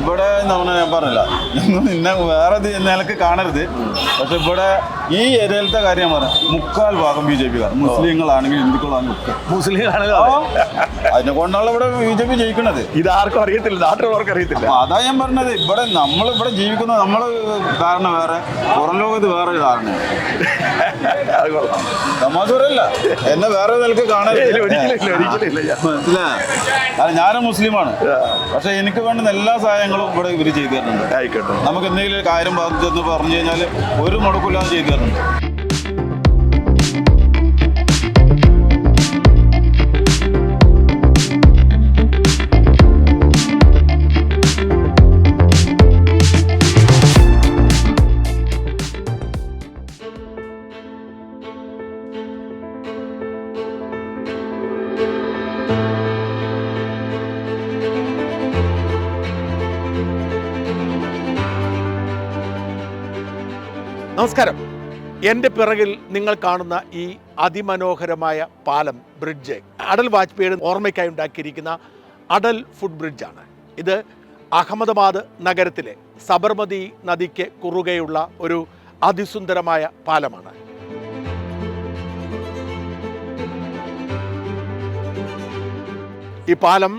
ഇവിടെ നമ്മൾ ഞാൻ പറഞ്ഞില്ല. ഞങ്ങൾ നിന്നെ വേറെ നിലയ്ക്ക് കാണരുത്. പക്ഷെ ഇവിടെ ഈ ഏരിയയിലത്തെ കാര്യം പറയാം മുക്കാൽ ഭാഗം ബി ജെ പി മുസ്ലിങ്ങളാണെങ്കിൽ ഹിന്ദുക്കളാണെങ്കിൽ ഒക്കെ. മുസ്ലിങ്ങളാണെങ്കിൽ അതിനെ കൊണ്ടാണ് ഇവിടെ ബി ജെ പി ജയിക്കണത്.
ഇത് ആർക്കും അറിയത്തില്ല നാട്ടിലുള്ളവർക്ക് അറിയത്തില്ല.
അതാ ഞാൻ പറഞ്ഞത്. ഇവിടെ നമ്മൾ ഇവിടെ ജീവിക്കുന്ന നമ്മൾ ധാരണ വേറെ പുറം ലോകത്ത് വേറെ
ധാരണ. തമാശ
പറയല്ല എന്നെ വേറെ നിലയ്ക്ക് കാണരുത്.
ഇല്ല,
കാരണം ഞാനും മുസ്ലിമാണ്. പക്ഷെ എനിക്ക് വേണ്ടുന്ന എല്ലാ സഹായങ്ങളും ഇവിടെ ഇവർ ചെയ്തു തരുന്നുണ്ട്.
ആയിക്കോട്ടെ.
നമുക്ക് എന്തെങ്കിലും കാര്യം ബാധിച്ചെന്ന് പറഞ്ഞു കഴിഞ്ഞാൽ ഒരു മുടക്കില്ലാതെ ചെയ്തു തരുന്നുണ്ട്.
എന്റെ പിറകിൽ നിങ്ങൾ കാണുന്ന ഈ അതിമനോഹരമായ പാലം ബ്രിഡ്ജ്. അടൽ വാജ്പേയിയുടെ ഓർമ്മയ്ക്കായി ഉണ്ടാക്കിയിരിക്കുന്ന അടൽ ഫുഡ് ബ്രിഡ്ജാണ്. ഇത് അഹമ്മദാബാദ് നഗരത്തിലെ സബർമതി നദിക്ക് കുറുകെയുള്ള ഒരു അതിസുന്ദരമായ പാലമാണ്. ഈ പാലം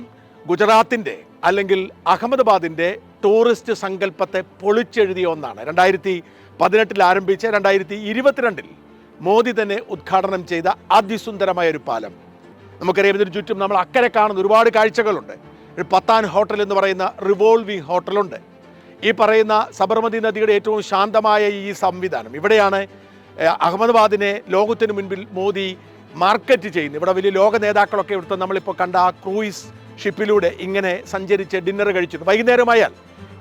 ഗുജറാത്തിന്റെ അല്ലെങ്കിൽ അഹമ്മദാബാദിന്റെ ടൂറിസ്റ്റ് സങ്കല്പത്തെ പൊളിച്ചെഴുതിയ ഒന്നാണ്. രണ്ടായിരത്തി പതിനെട്ടിൽ ആരംഭിച്ച് രണ്ടായിരത്തി ഇരുപത്തിരണ്ടിൽ മോദി തന്നെ ഉദ്ഘാടനം ചെയ്ത അതിസുന്ദരമായ ഒരു പാലം. നമുക്കറിയാം ഇതിന് ചുറ്റും നമ്മൾ അക്കരെ കാണുന്ന ഒരുപാട് കാഴ്ചകളുണ്ട്. ഒരു പത്താൻ ഹോട്ടൽ എന്ന് പറയുന്ന റിവോൾവിംഗ് ഹോട്ടലുണ്ട്. ഈ പറയുന്ന സബർമതി നദിയുടെ ഏറ്റവും ശാന്തമായ ഈ സംവിധാനം. ഇവിടെയാണ് അഹമ്മദാബാദിനെ ലോകത്തിന് മുൻപിൽ മോദി മാർക്കറ്റ് ചെയ്യുന്നത്. ഇവിടെ വലിയ ലോക നേതാക്കളൊക്കെ ഇവിടുത്തെ നമ്മളിപ്പോൾ കണ്ട ആ ക്രൂയിസ് ഷിപ്പിലൂടെ ഇങ്ങനെ സഞ്ചരിച്ച് ഡിന്നർ കഴിച്ചിട്ട് വൈകുന്നേരമായാൽ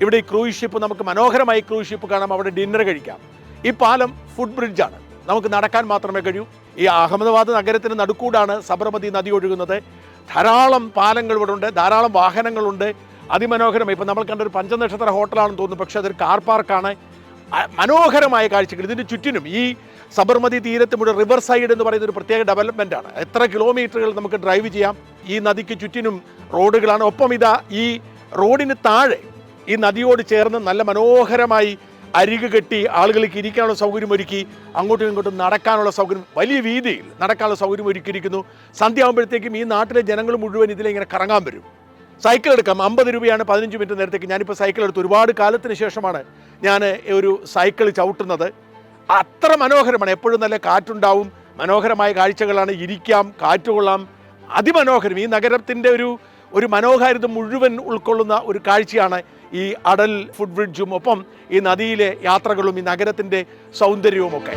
ഇവിടെ ഈ ക്രൂയിസ് ഷിപ്പ് നമുക്ക് മനോഹരമായി ക്രൂയിസ് ഷിപ്പ് കാണാം. അവിടെ ഡിന്നർ കഴിക്കാം. ഈ പാലം ഫുഡ് ബ്രിഡ്ജാണ്. നമുക്ക് നടക്കാൻ മാത്രമേ കഴിയൂ. ഈ അഹമ്മദാബാദ് നഗരത്തിന് നടുക്കൂടാണ് സബർമതി നദി ഒഴുകുന്നത്. ധാരാളം പാലങ്ങൾ ഇവിടെ ഉണ്ട്. ധാരാളം വാഹനങ്ങളുണ്ട്. അതിമനോഹരം ഇപ്പം നമ്മൾ കണ്ട ഒരു പഞ്ചനക്ഷത്ര ഹോട്ടലാണെന്ന് തോന്നുന്നു. പക്ഷേ അതൊരു കാർ പാർക്കാണ്. മനോഹരമായ കാഴ്ചകൾ. ഇതിന്റെ ചുറ്റിനും ഈ സബർമതി തീരത്ത് മുഴുവൻ റിവർ സൈഡ് എന്ന് പറയുന്ന ഒരു പ്രത്യേക ഡെവലപ്മെന്റ് ആണ്. എത്ര കിലോമീറ്ററുകൾ നമുക്ക് ഡ്രൈവ് ചെയ്യാം? ഈ നദിക്ക് ചുറ്റിനും റോഡുകളാണ് ഒപ്പം ഇതാ ഈ റോഡിന് താഴെ ഈ നദിയോട് ചേർന്ന് നല്ല മനോഹരമായി അരികു കെട്ടി ആളുകൾക്ക് ഇരിക്കാനുള്ള സൗകര്യം ഒരുക്കി അങ്ങോട്ടും ഇങ്ങോട്ടും നടക്കാനുള്ള സൗകര്യം വലിയ വീതിയിൽ നടക്കാനുള്ള സൗകര്യം ഒരുക്കിയിരിക്കുന്നു. സന്ധ്യ ആകുമ്പോഴത്തേക്കും ഈ നാട്ടിലെ ജനങ്ങൾ മുഴുവൻ ഇതിലിങ്ങനെ കറങ്ങാൻ വരും. സൈക്കിൾ എടുക്കാം. അമ്പത് രൂപയാണ് പതിനഞ്ച് മിനിറ്റ് നേരത്തേക്ക്. ഞാനിപ്പോൾ സൈക്കിൾ എടുത്ത് ഒരുപാട് കാലത്തിന് ശേഷമാണ് ഞാൻ ഒരു സൈക്കിൾ ചവിട്ടുന്നത്. അത്ര മനോഹരമാണ്. എപ്പോഴും നല്ല കാറ്റുണ്ടാവും. മനോഹരമായ കാഴ്ചകളാണ് ഇരിക്കാം കാറ്റുകൊള്ളാം. അതിമനോഹരം. ഈ നഗരത്തിന്റെ ഒരു ഒരു മനോഹാരിത മുഴുവൻ ഉൾക്കൊള്ളുന്ന ഒരു കാഴ്ചയാണ് ഈ അടൽ ഫുഡ് ബ്രിഡ്ജും. ഒപ്പം ഈ നദിയിലെ യാത്രകളും ഈ നഗരത്തിന്റെ സൗന്ദര്യവുമൊക്കെ.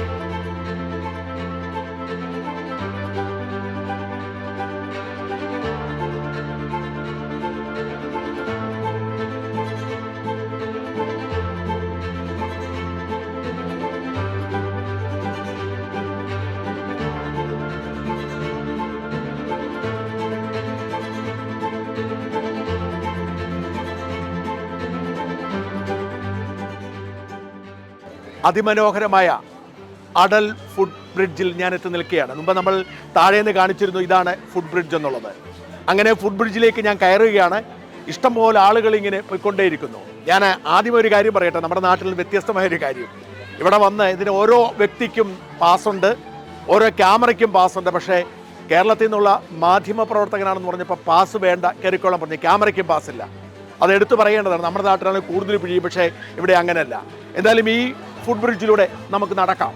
അതിമനോഹരമായ അടൽ ഫുഡ് ബ്രിഡ്ജിൽ ഞാൻ എത്തി നിൽക്കുകയാണ്. മുമ്പ് നമ്മൾ താഴേന്ന് കാണിച്ചിരുന്നു ഇതാണ് ഫുഡ് ബ്രിഡ്ജ് എന്നുള്ളത്. അങ്ങനെ ഫുഡ് ബ്രിഡ്ജിലേക്ക് ഞാൻ കയറുകയാണ്. ഇഷ്ടംപോലെ ആളുകൾ ഇങ്ങനെ പോയിക്കൊണ്ടേയിരിക്കുന്നു. ഞാൻ ആദ്യം ഒരു കാര്യം പറയട്ടെ നമ്മുടെ നാട്ടിൽ വ്യത്യസ്തമായ ഒരു കാര്യം. ഇവിടെ വന്ന് ഇതിന് ഓരോ വ്യക്തിക്കും പാസ്സുണ്ട് ഓരോ ക്യാമറയ്ക്കും പാസ്സുണ്ട്. പക്ഷേ കേരളത്തിൽ നിന്നുള്ള മാധ്യമ പ്രവർത്തകനാണെന്ന് പറഞ്ഞപ്പോൾ പാസ് വേണ്ട കയറിക്കോളാൻ പറഞ്ഞു. ക്യാമറയ്ക്കും പാസ്സില്ല അത് എടുത്തു പറയേണ്ടതാണ്. നമ്മുടെ നാട്ടിലാണ് കൂടുതൽ പിഴിയും പക്ഷേ ഇവിടെ അങ്ങനെയല്ല എന്തായാലും ഈ ഫുഡ് ബ്രിഡ്ജിലൂടെ നമുക്ക് നടക്കാം.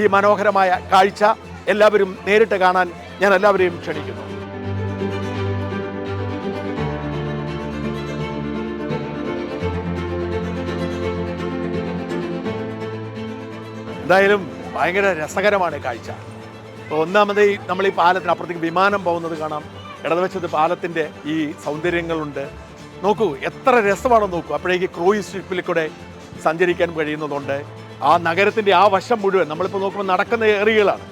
ഈ മനോഹരമായ കാഴ്ച എല്ലാവരും നേരിട്ട് കാണാൻ ഞാൻ എല്ലാവരെയും ക്ഷണിക്കുന്നു. എന്തായാലും ഭയങ്കര രസകരമാണ് കാഴ്ച. അപ്പോൾ ഒന്നാമത് നമ്മൾ ഈ പാലത്തിന് അപ്പുറത്തേക്ക് വിമാനം പോകുന്നത് കാണാം. ഇടതുവശത്ത് പാലത്തിന്റെ ഈ സൗന്ദര്യങ്ങളുണ്ട്. നോക്കൂ എത്ര രസമാണെന്ന് നോക്കൂ. അപ്പോഴേക്ക് ക്രൂയിസ് ഷിപ്പിൽ കൂടെ സഞ്ചരിക്കാൻ കഴിയുന്നതുണ്ട് ആ നഗരത്തിന്റെ ആ വശം മുഴുവൻ നമ്മളിപ്പോൾ നോക്കുമ്പോൾ നടക്കുന്ന ഏറികളാണ്.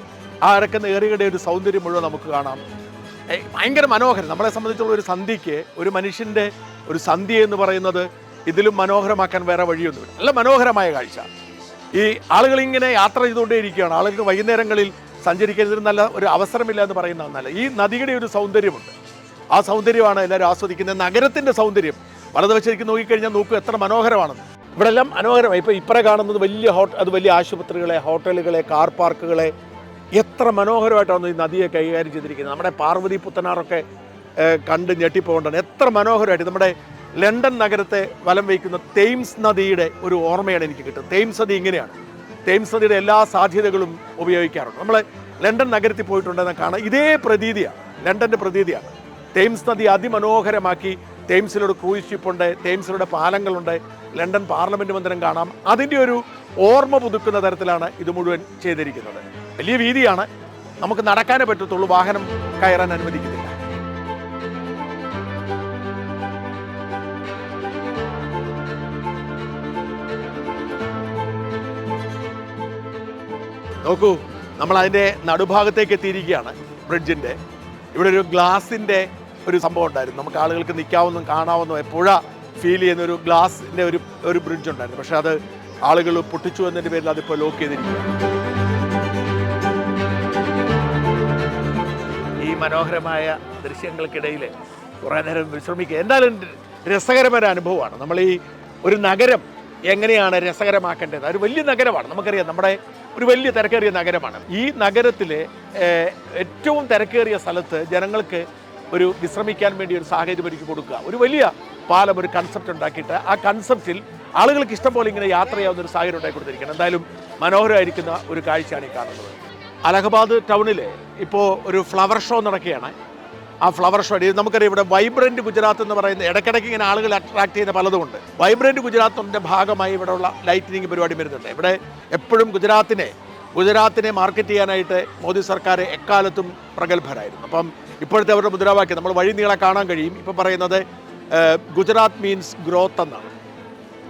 ആ നടക്കുന്ന ഏറികളുടെ ഒരു സൗന്ദര്യം മുഴുവൻ നമുക്ക് കാണാം. ഭയങ്കര മനോഹരം. നമ്മളെ സംബന്ധിച്ചുള്ള ഒരു സന്ധ്യയ്ക്ക് ഒരു മനുഷ്യന്റെ ഒരു സന്ധ്യ എന്ന് പറയുന്നത് ഇതിലും മനോഹരമാക്കാൻ വേറെ വഴിയൊന്നുമില്ല. നല്ല മനോഹരമായ കാഴ്ച. ഈ ആളുകൾ ഇങ്ങനെ യാത്ര ചെയ്തുകൊണ്ടേ ഇരിക്കുകയാണ്. ആളുകൾക്ക് വൈകുന്നേരങ്ങളിൽ സഞ്ചരിക്കുന്നതിന് നല്ല ഒരു അവസരമില്ല എന്ന് പറയുന്നതെന്നല്ല ഈ നദിയുടെ ഒരു സൗന്ദര്യമുണ്ട്. ആ സൗന്ദര്യമാണ് എല്ലാവരും ആസ്വദിക്കുന്നത്. നഗരത്തിന്റെ സൗന്ദര്യം. വലതുവശത്തേക്ക് നോക്കിക്കഴിഞ്ഞാൽ നോക്കൂ എത്ര മനോഹരമാണെന്ന്. ഇവിടെ എല്ലാം മനോഹരമായി. ഇപ്പോൾ ഇപ്പറ കാണുന്നത് വലിയ ഹോട്ട അത് വലിയ ആശുപത്രികളെ ഹോട്ടലുകളെ കാർ പാർക്കുകളെ എത്ര മനോഹരമായിട്ടാണ് ഈ നദിയെ കൈകാര്യം ചെയ്തിരിക്കുന്നത്. നമ്മുടെ പാർവതി പുത്തനാറൊക്കെ കണ്ട് ഞെട്ടിപ്പോകേണ്ടതാണ്. എത്ര മനോഹരമായിട്ട് നമ്മുടെ ലണ്ടൻ നഗരത്തെ വലം വയ്ക്കുന്ന തെയിംസ് നദിയുടെ ഒരു ഓർമ്മയാണ് എനിക്ക് കിട്ടുന്നത്. തെയിംസ് നദി ഇങ്ങനെയാണ്. തെയിംസ് നദിയുടെ എല്ലാ സാധ്യതകളും ഉപയോഗിക്കാറുണ്ട്. നമ്മൾ ലണ്ടൻ നഗരത്തിൽ പോയിട്ടുണ്ടെന്ന് കാണാം. ഇതേ പ്രതീതിയാണ്. ലണ്ടന്റെ പ്രതീതിയാണ്. തെയിംസ് നദി അതിമനോഹരമാക്കി. തേംസിലൂടെ ക്രൂയിസ് ഷിപ്പുണ്ട് തെയിംസിലൂടെ പാലങ്ങളുണ്ട്. ലണ്ടൻ പാർലമെന്റ് മന്ദിരം കാണാം. അതിന്റെ ഒരു ഓർമ്മ പുതുക്കുന്ന തരത്തിലാണ് ഇത് മുഴുവൻ ചെയ്തിരിക്കുന്നത്. വലിയ വീതിയാണ്. നമുക്ക് നടക്കാനേ പറ്റത്തുള്ളൂ. വാഹനം കയറാൻ അനുവദിക്കുന്നില്ല. നോക്കൂ നമ്മൾ അതിന്റെ നടുഭാഗത്തേക്ക് എത്തിയിരിക്കുകയാണ് ബ്രിഡ്ജിന്റെ ഇവിടെ ഒരു ഗ്ലാസിന്റെ ഒരു സംഭവം ഉണ്ടായിരുന്നു. നമുക്ക് ആളുകൾക്ക് നിൽക്കാവുന്നതും കാണാവുന്നതും പുഴ ഫീൽ ചെയ്യുന്ന ഒരു ഗ്ലാസിന്റെ ഒരു ഒരു ബ്രിഡ്ജ് ഉണ്ടായിരുന്നു. പക്ഷേ അത് ആളുകൾ പൊട്ടിച്ചു എന്നതിന്റെ പേരിൽ അതിപ്പോൾ ലോക്ക് ചെയ്തിരിക്കുകയാണ് ഈ മനോഹരമായ ദൃശ്യങ്ങൾക്കിടയിൽ കുറേ നേരം വിശ്രമിക്കുക. എന്തായാലും രസകരമായ അനുഭവമാണ്. നമ്മൾ ഈ ഒരു നഗരം എങ്ങനെയാണ് രസകരമാക്കേണ്ടത്? ഒരു വലിയ നഗരമാണ്. നമുക്കറിയാം നമ്മുടെ ഒരു വലിയ തിരക്കേറിയ നഗരമാണ്. ഈ നഗരത്തിലെ ഏറ്റവും തിരക്കേറിയ സ്ഥലത്ത് ജനങ്ങൾക്ക് ഒരു വിശ്രമിക്കാൻ വേണ്ടി ഒരു സാഹചര്യം ഒരുക്കി കൊടുക്കുക. ഒരു വലിയ പാലം ഒരു കൺസെപ്റ്റ് ഉണ്ടാക്കിയിട്ട് ആ കൺസെപ്റ്റിൽ ആളുകൾക്ക് ഇഷ്ടം പോലെ ഇങ്ങനെ യാത്ര ചെയ്യാവുന്ന ഒരു സാഹചര്യം ഉണ്ടാക്കി കൊടുത്തിരിക്കണം എന്തായാലും മനോഹരമായിരിക്കുന്ന ഒരു കാഴ്ചയാണ് ഈ കാണുന്നത്. അലഹബാദ് ടൗണിൽ ഇപ്പോൾ ഒരു ഫ്ലവർ ഷോ നടക്കുകയാണ്. ആ ഫ്ലവർ ഷോ നമുക്കറിയാം ഇവിടെ വൈബ്രന്റ് ഗുജറാത്ത് എന്ന് പറയുന്ന ഇടയ്ക്കിടയ്ക്ക് ഇങ്ങനെ ആളുകൾ അട്രാക്ട് ചെയ്യുന്ന പലതുമുണ്ട്. വൈബ്രന്റ് ഗുജറാത്തിന്റെ ഭാഗമായി ഇവിടെയുള്ള ലൈറ്റിനിങ് പരിപാടി വരുന്നുണ്ട്. ഇവിടെ എപ്പോഴും ഗുജറാത്തിനെ ഗുജറാത്തിനെ മാർക്കറ്റ് ചെയ്യാനായിട്ട് മോദി സർക്കാർ എക്കാലത്തും പ്രഗത്ഭരായിരുന്നു. അപ്പം ഇപ്പോഴത്തെ അവരുടെ മുദ്രാവാക്യം നമ്മൾ വഴി നീളെ കാണാൻ കഴിയും. ഇപ്പം പറയുന്നത് ഗുജറാത്ത് മീൻസ് ഗ്രോത്ത് എന്നാണ്.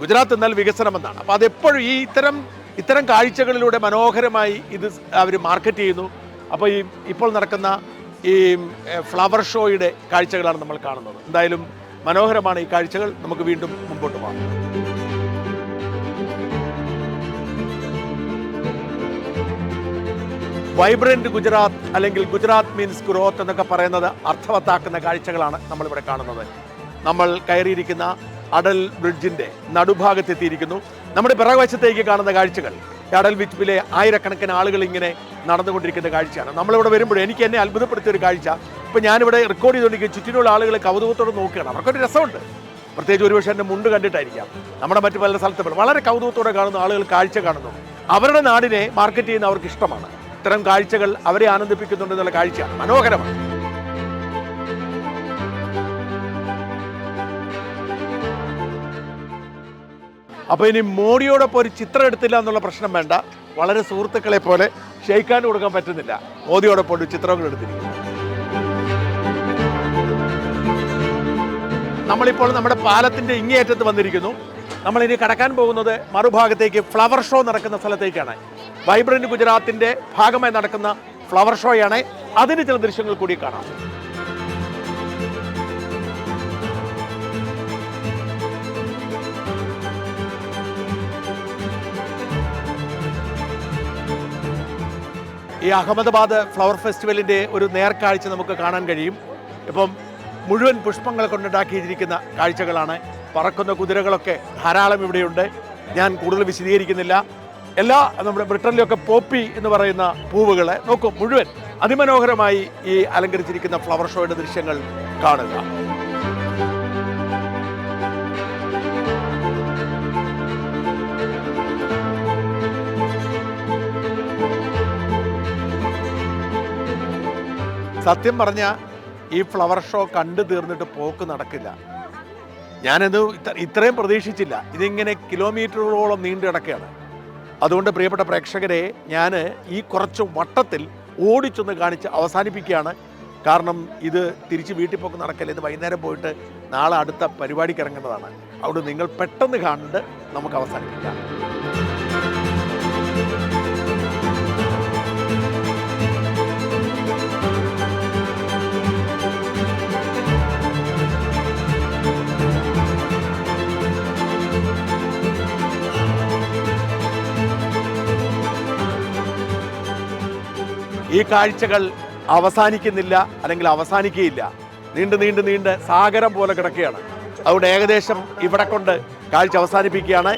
ഗുജറാത്ത് എന്നാൽ വികസനം എന്നാണ് അപ്പോൾ അതെപ്പോഴും ഈ ഇത്തരം ഇത്തരം കാഴ്ചകളിലൂടെ മനോഹരമായി ഇത് അവർ മാർക്കറ്റ് ചെയ്യുന്നു. അപ്പോൾ ഈ ഇപ്പോൾ നടക്കുന്ന ഈ ഫ്ലവർ ഷോയുടെ കാഴ്ചകളാണ് നമ്മൾ കാണുന്നത്. എന്തായാലും മനോഹരമാണ് ഈ കാഴ്ചകൾ. നമുക്ക് വീണ്ടും മുമ്പോട്ട് പോകാം. വൈബ്രന്റ് ഗുജറാത്ത് അല്ലെങ്കിൽ ഗുജറാത്ത് മീൻസ് ഗ്രോത്ത് എന്നൊക്കെ പറയുന്നത് അർത്ഥവത്താക്കുന്ന കാഴ്ചകളാണ് നമ്മളിവിടെ കാണുന്നത്. നമ്മൾ കയറിയിരിക്കുന്ന അടൽ ബ്രിഡ്ജിന്റെ നടുഭാഗത്തെത്തിയിരിക്കുന്നു. നമ്മുടെ പിറകുവശത്തേക്ക് കാണുന്ന കാഴ്ചകൾ. അടൽ വിറ്റ്പിലെ ആയിരക്കണക്കിന് ആളുകൾ ഇങ്ങനെ നടന്നുകൊണ്ടിരിക്കുന്ന കാഴ്ചയാണ്. നമ്മളിവിടെ വരുമ്പോൾ എനിക്ക് എന്നെ അത്ഭുതപ്പെടുത്തിയ ഒരു കാഴ്ച. ഇപ്പം ഞാനിവിടെ റെക്കോർഡ് ചെയ്തുകൊണ്ടിരിക്കുന്ന ചുറ്റിനുള്ള ആളുകളെ കൗതുകത്തോടെ നോക്കുകയാണ്. അവർക്കൊരു രസമുണ്ട്. പ്രത്യേകിച്ച് ഒരുപക്ഷെ എന്റെ മുണ്ട് കണ്ടിട്ടായിരിക്കാം. നമ്മുടെ മറ്റു പല സ്ഥലത്തും. വളരെ കൗതുകത്തോടെ കാണുന്ന ആളുകൾ കാഴ്ച കാണുന്നു. അവരുടെ നാടിനെ മാർക്കറ്റ് ചെയ്യുന്ന അവർക്ക് ഇഷ്ടമാണ്. ഇത്തരം കാഴ്ചകൾ അവരെ ആനന്ദിപ്പിക്കുന്നുണ്ട് എന്നുള്ള കാഴ്ച മനോഹരമാണ്. അപ്പോൾ ഇനി മോഡിയോടൊപ്പം ഒരു ചിത്രം എടുത്തില്ല എന്നുള്ള പ്രശ്നം വേണ്ട. വളരെ സുഹൃത്തുക്കളെ പോലെ ഷെയ്ക്കാൻ കൊടുക്കാൻ പറ്റുന്നില്ല. മോദിയോടൊപ്പം ഒരു ചിത്രങ്ങൾ എടുത്തിരിക്കുന്നു. നമ്മളിപ്പോൾ നമ്മുടെ പാലത്തിന്റെ ഇങ്ങേയറ്റത്ത് വന്നിരിക്കുന്നു. നമ്മൾ ഇനി കടക്കാൻ പോകുന്നത് മറുഭാഗത്തേക്ക് ഫ്ലവർ ഷോ നടക്കുന്ന സ്ഥലത്തേക്കാണ്. വൈബ്രന്റ് ഗുജറാത്തിന്റെ ഭാഗമായി നടക്കുന്ന ഫ്ലവർ ഷോയാണ് അതിന് ചില ദൃശ്യങ്ങൾ കൂടി കാണാം. ഈ അഹമ്മദാബാദ് ഫ്ലവർ ഫെസ്റ്റിവലിന്റെ ഒരു നേർക്കാഴ്ച നമുക്ക് കാണാൻ കഴിയും. ഇപ്പം മുഴുവൻ പുഷ്പങ്ങൾ കൊണ്ടുണ്ടാക്കിയിരിക്കുന്ന കാഴ്ചകളാണ് പറക്കുന്ന കുതിരകളൊക്കെ ധാരാളം ഇവിടെയുണ്ട്. ഞാൻ കൂടുതൽ വിശദീകരിക്കുന്നില്ല. എല്ലാ നമ്മുടെ ബ്രിട്ടനിലൊക്കെ പോപ്പി എന്ന് പറയുന്ന പൂവുകളെ നോക്കും മുഴുവൻ അതിമനോഹരമായി ഈ അലങ്കരിച്ചിരിക്കുന്ന ഫ്ലവർ ഷോയുടെ ദൃശ്യങ്ങൾ കാണുക. സത്യം പറഞ്ഞ ഈ ഫ്ലവർ ഷോ കണ്ടു തീർന്നിട്ട് പോക്ക് നടക്കില്ല. ഞാനത് ഇത്ര- ഇത്രയും പ്രതീക്ഷിച്ചില്ല. ഇതിങ്ങനെ കിലോമീറ്ററുകളോളം നീണ്ടു കിടക്കുകയാണ്. അതുകൊണ്ട് പ്രിയപ്പെട്ട പ്രേക്ഷകരെ ഞാൻ ഈ കുറച്ച് വട്ടത്തിൽ ഓടിച്ചൊന്ന് കാണിച്ച് അവസാനിപ്പിക്കുകയാണ്. കാരണം ഇത് തിരിച്ച് വീട്ടിൽ പോക്ക് നടക്കില്ല ഇത് വൈകുന്നേരം പോയിട്ട് നാളെ അടുത്ത പരിപാടിക്ക് ഇറങ്ങേണ്ടതാണ് അവിടെ നിങ്ങൾ പെട്ടെന്ന് കണ്ട് നമുക്ക് അവസാനിപ്പിക്കാം. ഈ കാഴ്ചകൾ അവസാനിക്കുന്നില്ല അല്ലെങ്കിൽ അവസാനിക്കുകയില്ല. നീണ്ട് നീണ്ട് നീണ്ട് സാഗരം പോലെ കിടക്കുകയാണ്. അതുകൊണ്ട് ഏകദേശം ഇവിടെ കൊണ്ട് കാഴ്ച അവസാനിപ്പിക്കുകയാണ്.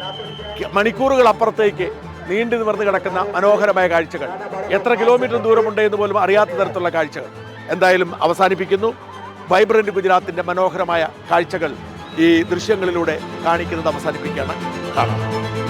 മണിക്കൂറുകൾ അപ്പുറത്തേക്ക് നീണ്ടു നിവർന്ന് കിടക്കുന്ന മനോഹരമായ കാഴ്ചകൾ. എത്ര കിലോമീറ്റർ ദൂരമുണ്ട് എന്ന് പോലും അറിയാത്ത തരത്തിലുള്ള കാഴ്ചകൾ എന്തായാലും അവസാനിപ്പിക്കുന്നു. വൈബ്രന്റ് ഗുജറാത്തിന്റെ മനോഹരമായ കാഴ്ചകൾ ഈ ദൃശ്യങ്ങളിലൂടെ കാണിക്കുന്നത് അവസാനിപ്പിക്കുകയാണ്. കാണാം.